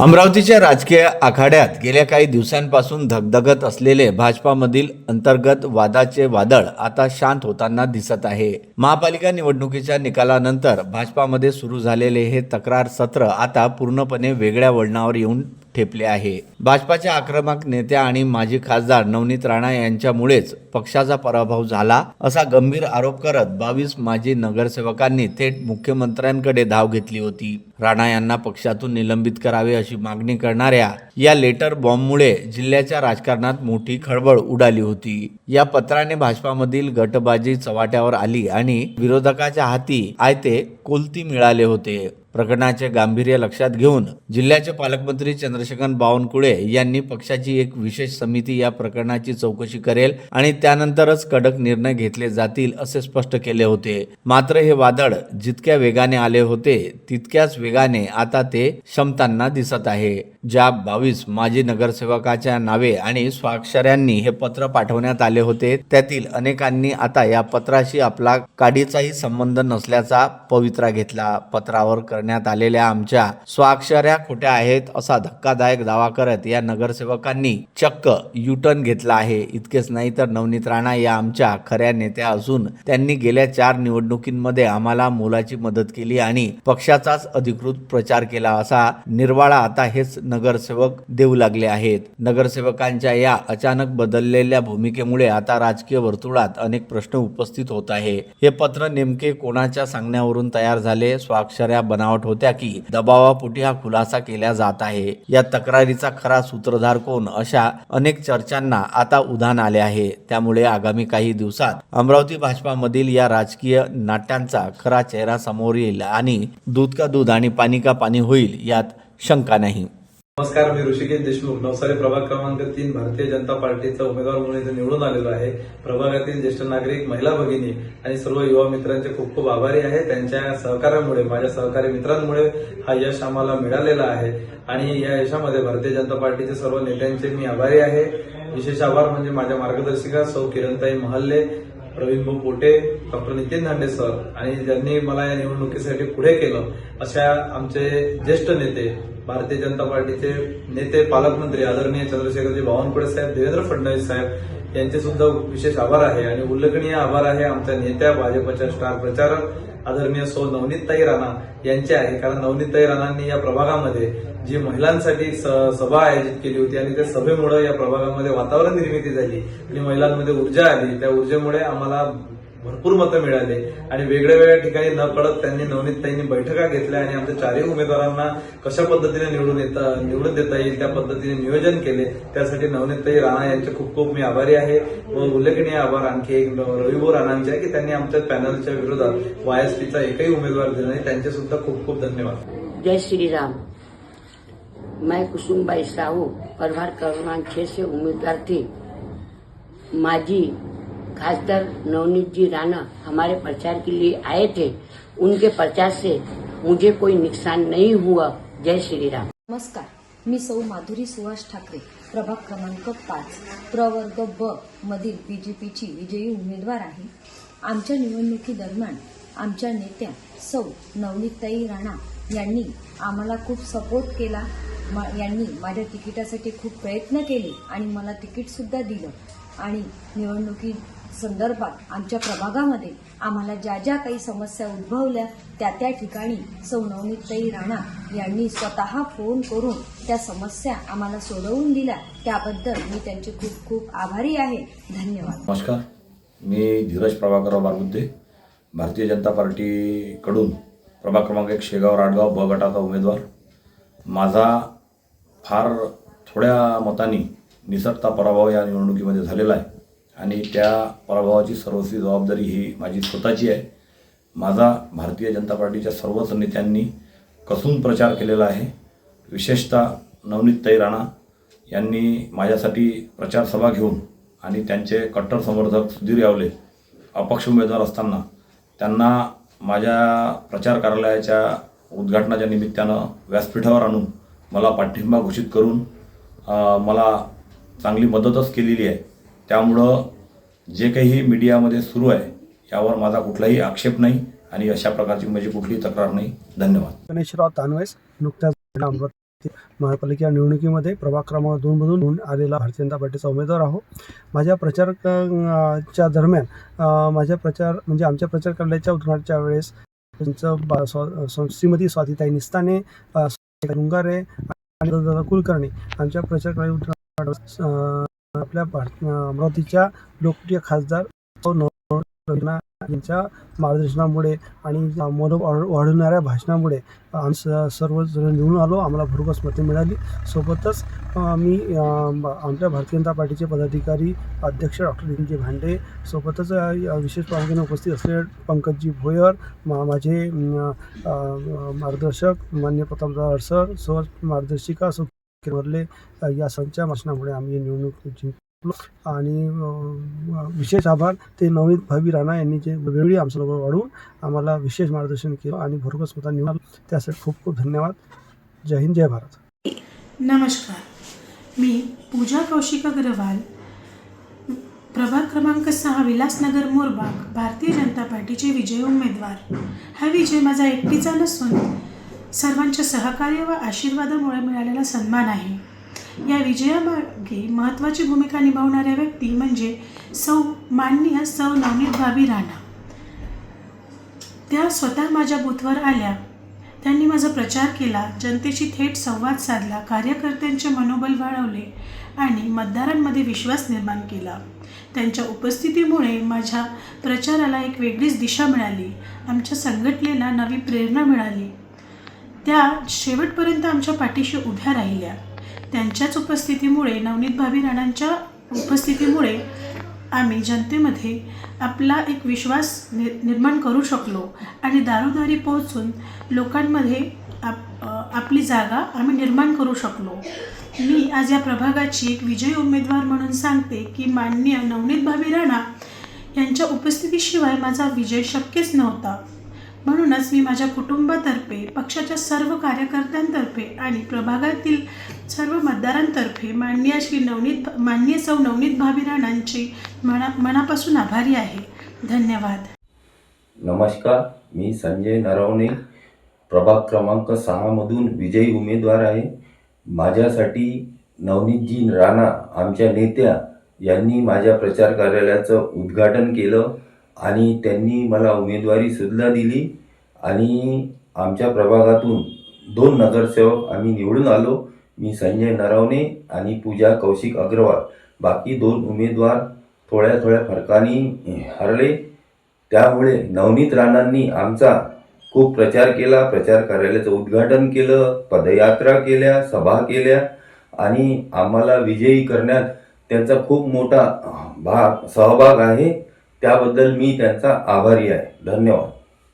अमरावतीच्या राजकीय आखाड्यात गेल्या काही दिवसांपासून धगधगत असलेले भाजपामधील अंतर्गत वादाचे वादळ आता शांत होताना दिसत आहे. महापालिका निवडणुकीच्या निकालानंतर भाजपामध्ये सुरू झालेले हे तक्रार सत्र आता पूर्णपणे वेगळ्या वळणावर येऊन ठेपले आहे. भाजपाच्या आक्रमक नेत्या आणि माजी खासदार नवनीत राणा यांच्यामुळेच पक्षाचा पराभव झाला असा गंभीर आरोप करत बावीस माजी नगरसेवकांनी थेट मुख्यमंत्र्यांकडे धाव घेतली होती. राणा यांना पक्षातून निलंबित करावे अशी मागणी करणाऱ्या या लेटर बॉम्बमुळे जिल्ह्याच्या राजकारणात मोठी खळबळ उडाली होती. या पत्राने भाजपामधील गटबाजी चव्हाट्यावर आली आणि विरोधकाच्या हाती आयते कोलती मिळाले होते. प्रकरणाचे गांभीर्य लक्षात घेऊन जिल्ह्याचे पालकमंत्री चंद्रशेखर बावनकुळे यांनी पक्षाची एक विशेष समिती या प्रकरणाची चौकशी करेल आणि त्यानंतरच कडक निर्णय घेतले जातील असे स्पष्ट केले होते. मात्र हे वादळ जितक्या वेगाने आले होते तितक्याच वेगाने आता ते क्षमतांना दिसत आहे. ज्या बावीस माजी नगरसेवकाच्या नावे आणि स्वाक्षऱ्यांनी हे पत्र पाठवण्यात आले होते त्यातील अनेकांनी आता या पत्राशी आपला काडीचाही संबंध नसल्याचा पवित्रा घेतला. पत्रावर करण्यात आलेल्या आमच्या स्वाक्षऱ्या खोट्या आहेत असा धक्कादायक दावा करत या नगरसेवकांनी चक्क युटर्न घेतला आहे. इतकेच नाही तर नवनीत राणा या आमच्या खऱ्या नेत्या असून त्यांनी गेल्या चार निवडणुकींमध्ये आम्हाला मोलाची मदत केली आणि पक्षाचाच अधिकृत प्रचार केला असा निर्वाळा आता हेच नगरसेवक देऊ लागले आहेत. नगरसेवकांच्या या अचानक बदललेल्या भूमिकेमुळे आता राजकीय वर्तुळात अनेक प्रश्न उपस्थित होत आहे. हे पत्र नेमके कोणाच्या सांगण्यावरून तयार झाले? स्वाक्षऱ्या बनावट होत्या की दबावापोटी हा खुलासा केला जात आहे? या तक्रारीचा खरा सूत्रधार कोण? अशा अनेक चर्चांना आता उधाण आले आहे. त्यामुळे आगामी काही दिवसात अमरावती भाजपामधील या राजकीय नाट्यांचा खरा चेहरा समोर येईल आणि दूध का दूध आणि पाणी का पाणी होईल यात शंका नाही. नमस्कार मी ऋषिकेश देशमुख. नवसारी प्रभाग क्रमांक तीन भारतीय जनता पार्टीचा उमेदवार म्हणून इथे निवडून आलेलो आहे. प्रभागातील ज्येष्ठ नागरिक महिला भगिनी आणि सर्व युवा मित्रांचे खूप खूप आभारी आहे. त्यांच्या सहकार्यामुळे माझ्या सहकारी मित्रांमुळे हा यश आम्हाला मिळालेला आहे. आणि या यशामध्ये भारतीय जनता पार्टीचे सर्व नेत्यांचे मी आभारी आहे. विशेष आभार म्हणजे माझ्या मार्गदर्शिका सौ किरणताई महल्ले प्रवीण भाऊ पोटे डॉक्टर नितीन धांडे सर आणि ज्यांनी मला या निवडणुकीसाठी पुढे केलं अशा आमचे ज्येष्ठ नेते भारतीय जनता पार्टीचे नेते पालकमंत्री आदरणीय चंद्रशेखरजी बावनकुळे साहेब देवेंद्र फडणवीस साहेब यांचे सुद्धा विशेष आभार आहे आणि उल्लेखनीय आभार आहे आमच्या नेत्या भाजपच्या स्टार प्रचारक आदरणीय सौ नवनीतताई राणा यांचे आहे. कारण नवनीतताई राणांनी या प्रभागामध्ये जी महिलांसाठी सभा आयोजित केली होती आणि त्या सभेमुळे या प्रभागामध्ये वातावरण निर्मिती झाली आणि महिलांमध्ये ऊर्जा आली. त्या ऊर्जेमुळे आम्हाला भरपूर मतं मिळाले. आणि वेगळ्या वेगळ्या ठिकाणी न कळत त्यांनी नवनीतताईंनी बैठका घेतल्या आणि आमच्या चारही उमेदवारांना कशा पद्धतीने निवडून येता निवडून देता येईल त्या पद्धतीने नियोजन केले. त्यासाठी नवनीतताई राणा यांचे खूप खूप मी आभारी आहे. व उल्लेखनीय आभार आणखी एक रविभाऊ राणांचे आहे की त्यांनी आमच्या पॅनलच्या विरोधात वाय एस पीचा एकही उमेदवार दिला नाही. त्यांचे सुद्धा खूप खूप धन्यवाद. जय श्री राम मैं कुसुमबाई साहू प्रभार क्रमांक छह से उम्मीदवार थी. माझी खासदार नवनीत जी राणा हमारे प्रचार के लिए आए थे। उनके प्रचार से मुझे कोई नुकसान नहीं हुआ। जय श्री राम। नमस्कार मी सौ माधुरी सुहास ठाकरे प्रभाग क्रमांक पाच प्रवर्ग ब मधील बीजेपीची विजयी उमेदवार आहे. आमच्या निवडणुकीदरम्यान आमच्या नेत्या सौ नवनीताई राणा यांनी आम्हाला खूप सपोर्ट केला. यांनी माझ्या तिकिटासाठी खूप प्रयत्न केले आणि मला तिकीटसुद्धा दिलं. आणि निवडणुकी संदर्भात आमच्या प्रभागामध्ये आम्हाला ज्या ज्या काही समस्या उद्भवल्या त्या त्या ठिकाणी सौनवनीताई राणा यांनी स्वतः फोन करून त्या समस्या आम्हाला सोडवून दिल्या. त्याबद्दल मी त्यांचे खूप खूप आभारी आहे. धन्यवाद. नमस्कार. मी धीरज प्रभाकरराव बारबुद्धे भारतीय जनता पार्टीकडून प्रभाग क्रमांक एक शेगाव राडगाव ब गटाचा उमेदवार. माझा फार थोड्या मतांनी निसटता पराभव या निवडणुकीमध्ये झालेला आहे. आणि त्या पराभवाची सर्वस्वी जबाबदारी ही माझी स्वतःची आहे. माझा भारतीय जनता पार्टीच्या सर्वच नेत्यांनी कसून प्रचार केलेला आहे. विशेषतः नवनीतताई राणा यांनी माझ्यासाठी प्रचार सभा घेऊन आणि त्यांचे कट्टर समर्थक सुधीर यावले अपक्ष उमेदवार असताना त्यांना माझ्या प्रचार कार्यालयाच्या उद्घाटनाच्या निमित्तानं व्यासपीठावर आणून मला पाठिंबा घोषित करून मला चांगली मदतच केलेली आहे. त्यामुळं जे काही मीडियामध्ये सुरू आहे यावर माझा कुठलाही आक्षेप नाही आणि अशा प्रकारची माझी कुठलीही तक्रार नाही. धन्यवाद. गणेशराव तानवेस नुकत्याच महापालिका निवडणुकीमध्ये प्रभाग क्रमांक दोन मधून आलेला भारतीय जनता पार्टीचा उमेदवार आहो. माझ्या प्रचार च्या दरम्यान माझ्या प्रचार म्हणजे आमच्या प्रचार कार्यालयाच्या उद्घाटनाच्या वेळेस त्यांचं स्वा श्रीमती स्वातीताई निस्ताने रुंगारे आणि दादा कुलकर्णी आमच्या प्रचार कार्यालय आपल्या अमरावतीच्या लोकप्रिय खासदार यांच्या मार्गदर्शनामुळे आणि मनोबल वाढवणाऱ्या भाषणामुळे आम्ही सर्वजण निवडून आलो. आम्हाला भरघोस मते मिळाली. सोबतच मी आमच्या भारतीय जनता पार्टीचे पदाधिकारी अध्यक्ष डॉक्टर दिनजी भांडे सोबतच विशेष प्रामुख्याने उपस्थित असलेले पंकजी भोयर मा माझे मार्गदर्शक मान्य प्रतापदार सर सर मार्गदर्शिका सुखले या संच्या भाषणामुळे आम्ही निवडणूक जिंकलो. आणि विशेष आभार ते नवनीत भावी राणा यांनी जे वेळी आमच्याबरोबर वाढवून आम्हाला विशेष मार्गदर्शन केलं आणि भरघोस मता निवडलं त्यासाठी खूप खूप धन्यवाद. जय हिंद जय भारत. नमस्कार. मी पूजा कौशिक अग्रवाल. प्रभाग क्रमांक सहा विलासनगर मोरबाग भारतीय जनता पार्टीचे विजय उमेदवार. हा विजय माझा एकटीचा नसून सर्वांच्या सहकार्य व आशीर्वादामुळे मिळालेला सन्मान आहे. या विजयामागे महत्त्वाची भूमिका निभावणाऱ्या व्यक्ती म्हणजे सौ माननीय सौ नवनीत भाभी राणा. त्या स्वतः माझ्या बूथवर आल्या. त्यांनी माझा प्रचार केला जनतेशी थेट संवाद साधला कार्यकर्त्यांचे मनोबल वाढवले आणि मतदारांमध्ये विश्वास निर्माण केला. त्यांच्या उपस्थितीमुळे माझ्या प्रचाराला एक वेगळीच दिशा मिळाली. आमच्या संघटनेला नवी प्रेरणा मिळाली. त्या शेवटपर्यंत आमच्या पाठीशी उभ्या राहिल्या. त्यांच्याच उपस्थितीमुळे नवनीत भावी राणांच्या उपस्थितीमुळे आम्ही जनतेमध्ये आपला एक विश्वास नि निर्माण करू शकलो आणि दारोदारी पोहोचून लोकांमध्ये आप आपली जागा आम्ही निर्माण करू शकलो. मी आज या प्रभागाची एक विजयी उमेदवार म्हणून सांगते की माननीय नवनीत भावी राणा यांच्या उपस्थितीशिवाय माझा विजय शक्यच नव्हता. म्हणूनच मी माझ्या कुटुंबातर्फे पक्षाच्या सर्व कार्यकर्त्यांतर्फे आणि प्रभागातील सर्व मतदारांतर्फे माननीय श्री नवनीत माननीय सौ नवनीत भाभी राणांची मना मनापासून आभारी आहे. धन्यवाद. नमस्कार मी संजय नरवणे प्रभाग क्रमांक सहामधून विजयी उमेदवार आहे. माझ्यासाठी नवनीतजी राणा आमच्या नेत्या यांनी माझ्या प्रचार कार्यालयाचं उद्घाटन केलं. आणि त्यांनी मला उमेदवारीसुद्धा दिली. आणि आमच्या प्रभागातून दोन नगरसेवक आम्ही निवडून आलो. मी संजय नरवणे आणि पूजा कौशिक अग्रवाल. बाकी दोन उमेदवार थोड्या थोड्या फरकाने हरले. त्यामुळे नवनीत राणांनी आमचा खूप प्रचार केला. प्रचार कार्यालयाचं उद्घाटन केलं पदयात्रा केल्या सभा केल्या. आणि आम्हाला विजयी करण्यात त्यांचा खूप मोठा भाग सहभाग आहे. त्याबद्दल मी त्यांचा आभारी आहे. धन्यवाद.